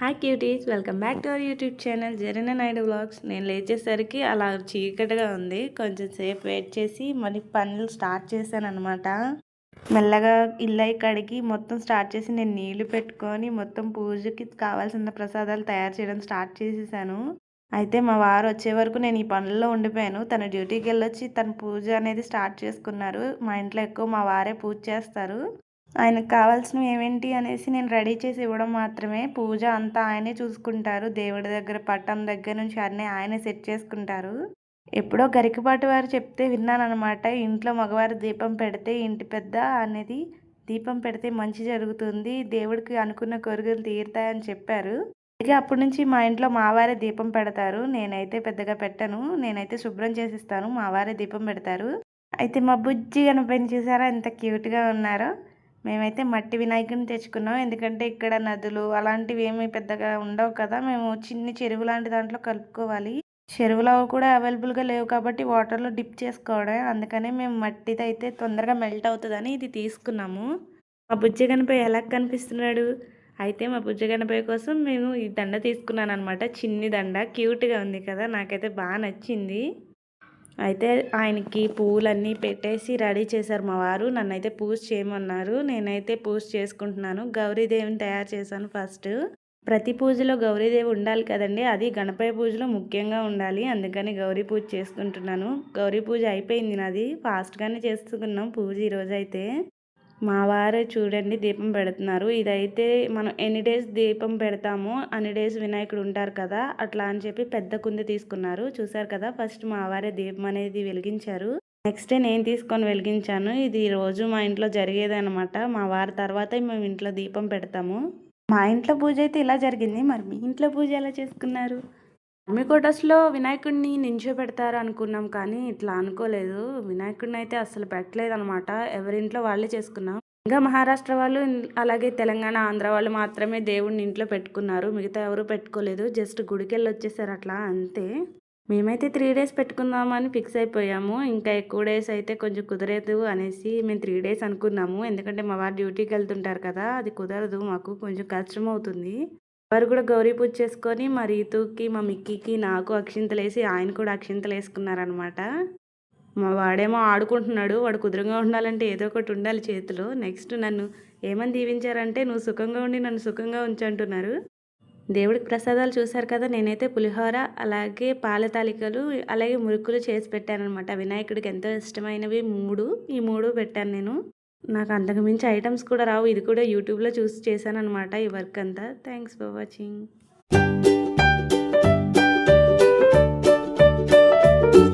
Hi cuties welcome back to our YouTube channel Zarina Naidu blogs నేను లేచేసరికి అలా చీకటిగా ఉంది. కొంచెం సేపు వెయిట్ చేసి మరి పనులు స్టార్ట్ చేశాను అనమాట మెల్లగా ఇల్లు కడిగి మొత్తం స్టార్ట్ చేసి నేను నీళ్ళు పెట్టుకొని మొత్తం పూజకి కావాల్సిన ప్రసాదాలు తయారు చేయడం స్టార్ట్ చేసేసాను. అయితే మా వారు వచ్చే వరకు నేను ఈ పనుల్లో ఉండిపోయాను. తన డ్యూటీకి వెళ్ళొచ్చి తన పూజ అనేది స్టార్ట్ చేసుకున్నారు. మా ఇంట్లో ఎక్కువ మా వారే పూజ చేస్తారు. ఆయనకు కావాల్సినవి ఏమేంటి అనేసి నేను రెడీ చేసి ఇవ్వడం మాత్రమే. పూజ అంతా ఆయనే చూసుకుంటారు. దేవుడి దగ్గర పట్టం దగ్గర నుంచి అన్నీ ఆయనే సెట్ చేసుకుంటారు. ఎప్పుడో గరికపాటి వారు చెప్తే విన్నానమాట ఇంట్లో మగవారు దీపం పెడితే ఇంటి పెద్ద అనేది దీపం పెడితే మంచి జరుగుతుంది. దేవుడికి అనుకున్న కోరికలు తీరుతాయని చెప్పారు. ఇక అప్పటి నుంచి మా ఇంట్లో మావారే దీపం పెడతారు. నేనైతే పెద్దగా పెట్టను. నేనైతే శుభ్రం చేసిస్తాను. మావారే దీపం పెడతారు. అయితే మా బుజ్జి గణపతిని చూసారా? ఎంత క్యూట్గా ఉన్నారో. మేమైతే మట్టి వినాయకుని తెచ్చుకున్నాం. ఎందుకంటే ఇక్కడ నదులు అలాంటివి ఏమి పెద్దగా ఉండవు కదా. మేము చిన్ని చెరువు లాంటి దాంట్లో కలుపుకోవాలి. చెరువులో కూడా అవైలబుల్గా లేవు కాబట్టి వాటర్లో డిప్ చేసుకోవడం అందుకనే మేము మట్టిది అయితే తొందరగా మెల్ట్ అవుతుందని ఇది తీసుకున్నాము. మా బుజ్జ గణపయ్య ఎలా కనిపిస్తున్నాడు? అయితే మా బుజ్జ గణపయ్య కోసం మేము ఈ దండ తీసుకున్నాను అనమాట చిన్ని దండ. క్యూట్గా ఉంది కదా. నాకైతే బాగా నచ్చింది. అయితే ఆయనకి పూలన్నీ పెట్టేసి రెడీ చేశారు మా వారు. నన్ను అయితే పూజ చేయమన్నారు. నేనైతే పూజ చేసుకుంటున్నాను. గౌరీదేవిని తయారు చేశాను ఫస్ట్. ప్రతి పూజలో గౌరీదేవి ఉండాలి కదండి. అది గణపతి పూజలో ముఖ్యంగా ఉండాలి. అందుకని గౌరీ పూజ చేసుకుంటున్నాను. గౌరీ పూజ అయిపోయింది నాది. ఫాస్ట్గానే చేసుకున్నాం పూజ ఈరోజు అయితే మా వారే చూడండి దీపం పెడుతున్నారు. ఇదైతే మనం ఎన్ని డేస్ దీపం పెడతామో అన్ని డేస్ వినాయకుడు ఉంటారు కదా అట్లా అని చెప్పి పెద్ద కుంది తీసుకున్నారు. చూసారు కదా ఫస్ట్ మా వారే దీపం అనేది వెలిగించారు. నెక్స్ట్ డే నేను తీసుకొని వెలిగించాను. ఇది రోజు మా ఇంట్లో జరిగేది అనమాట మా వారి తర్వాత మేము ఇంట్లో దీపం పెడతాము. మా ఇంట్లో పూజ అయితే ఇలా జరిగింది. మరి మీ ఇంట్లో పూజ ఎలా చేసుకున్నారు? మీ కోటస్లో వినాయకుడిని నించోబెడతారు అనుకున్నాం కానీ ఇట్లా అనుకోలేదు. వినాయకుడిని అయితే అసలు పెట్టలేదు అనమాట ఎవరింట్లో వాళ్ళే చేసుకున్నాం. ఇంకా మహారాష్ట్ర వాళ్ళు అలాగే తెలంగాణ ఆంధ్ర వాళ్ళు మాత్రమే దేవుడిని ఇంట్లో పెట్టుకున్నారు. మిగతా ఎవరు పెట్టుకోలేదు. జస్ట్ గుడికెళ్ళి వచ్చేసారు అట్లా అంతే. మేమైతే త్రీ డేస్ పెట్టుకుందామని ఫిక్స్ అయిపోయాము. ఇంకా ఎక్కువ డేస్ అయితే కొంచెం కుదరదు అనేసి మేము త్రీ డేస్ అనుకున్నాము. ఎందుకంటే మా వారు డ్యూటీకి వెళ్తుంటారు కదా అది కుదరదు. మాకు కొంచెం కష్టం అవుతుంది వారు కూడా గౌరీ పూజ చేసుకొని మా రీతుకి మా మిక్కీకి నాకు అక్షింతలు వేసి ఆయన కూడా అక్షింతలు వేసుకున్నారనమాట మా వాడేమో ఆడుకుంటున్నాడు వాడు కుదురుగా ఉండాలంటే ఏదో ఒకటి ఉండాలి చేతిలో. నెక్స్ట్ నన్ను ఏమని దీవించారంటే నువ్వు సుఖంగా ఉండి నన్ను సుఖంగా ఉంచంటున్నారు దేవుడికి ప్రసాదాలు చూశారు కదా నేనైతే పులిహోర అలాగే పాల తాలికలు అలాగే మురుకులు చేసి పెట్టానమాట వినాయకుడికి ఎంతో ఇష్టమైనవి మూడు ఈ మూడు పెట్టాను నేను. నాకు అంతకు మించి ఐటమ్స్ కూడా రావు. ఇది కూడా యూట్యూబ్లో చూసి చేశాను అనమాట ఈ వర్క్ అంతా. Thanks for watching.